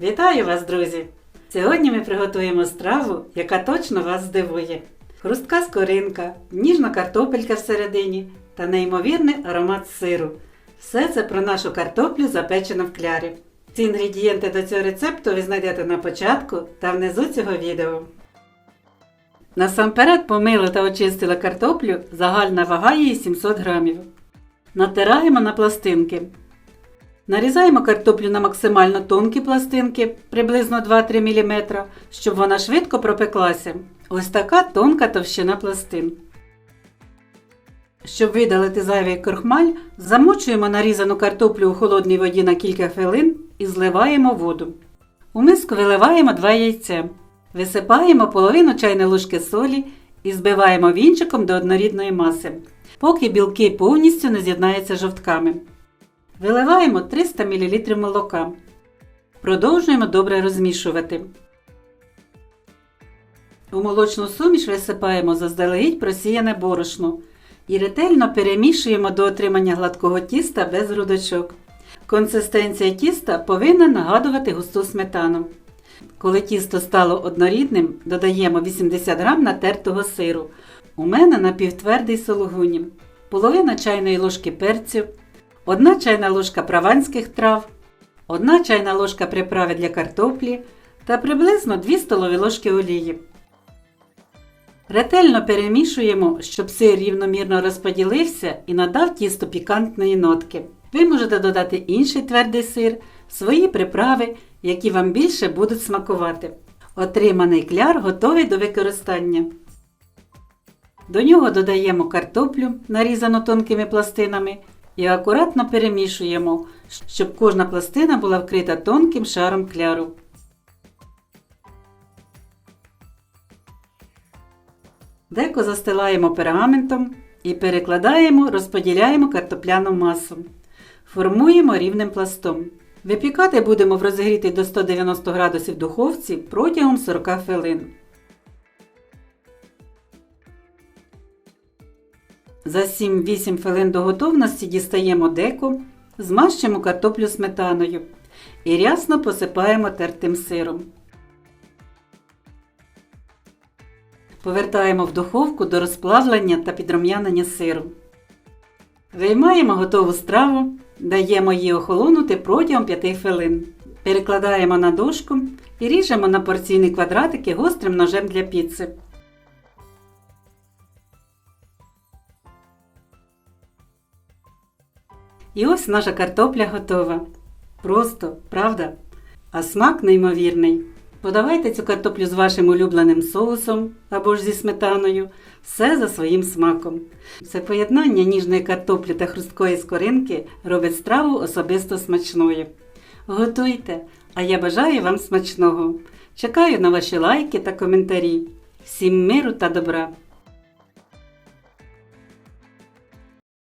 Вітаю вас, друзі! Сьогодні ми приготуємо страву, яка точно вас здивує. Хрустка скоринка, ніжна картопелька всередині та неймовірний аромат сиру. Все це про нашу картоплю запечену в клярі. Ці інгредієнти до цього рецепту ви знайдете на початку та внизу цього відео. Насамперед помила та очистила картоплю, загальна вага її 700 грамів. Натираємо на пластинки. Нарізаємо картоплю на максимально тонкі пластинки, приблизно 2-3 мм, щоб вона швидко пропеклася. Ось така тонка товщина пластин. Щоб видалити зайвий крохмаль, замочуємо нарізану картоплю у холодній воді на кілька хвилин і зливаємо воду. У миску виливаємо 2 яйця. Висипаємо половину чайної ложки солі і збиваємо вінчиком до однорідної маси, поки білки повністю не з'єднаються жовтками. Виливаємо 300 мл молока. Продовжуємо добре розмішувати. У молочну суміш висипаємо заздалегідь просіяне борошно і ретельно перемішуємо до отримання гладкого тіста без грудочок. Консистенція тіста повинна нагадувати густу сметану. Коли тісто стало однорідним, додаємо 80 г натертого сиру. У мене напівтвердий сологуні, половина чайної ложки перцю, 1 чайна ложка прованських трав, 1 чайна ложка приправи для картоплі та приблизно 2 столові ложки олії. Ретельно перемішуємо, щоб сир рівномірно розподілився і надав тісту пікантної нотки. Ви можете додати інший твердий сир, свої приправи, які вам більше будуть смакувати. Отриманий кляр готовий до використання. До нього додаємо картоплю, нарізану тонкими пластинами, і акуратно перемішуємо, щоб кожна пластина була вкрита тонким шаром кляру. Деко застилаємо пергаментом і перекладаємо, розподіляємо картопляну масу. Формуємо рівним пластом. Випікати будемо в розігрітій до 190 градусів духовці протягом 40 хвилин. За 7-8 хвилин до готовності дістаємо деко, змащуємо картоплю сметаною і рясно посипаємо тертим сиром. Повертаємо в духовку до розплавлення та підрум'янення сиру. Виймаємо готову страву, даємо її охолонути протягом 5 хвилин. Перекладаємо на дошку і ріжемо на порційні квадратики гострим ножем для піци. І ось наша картопля готова. Просто, правда? А смак неймовірний. Подавайте цю картоплю з вашим улюбленим соусом або ж зі сметаною, все за своїм смаком. Це поєднання ніжної картоплі та хрусткої скоринки робить страву особисто смачною. Готуйте, а я бажаю вам смачного. Чекаю на ваші лайки та коментарі. Всім миру та добра!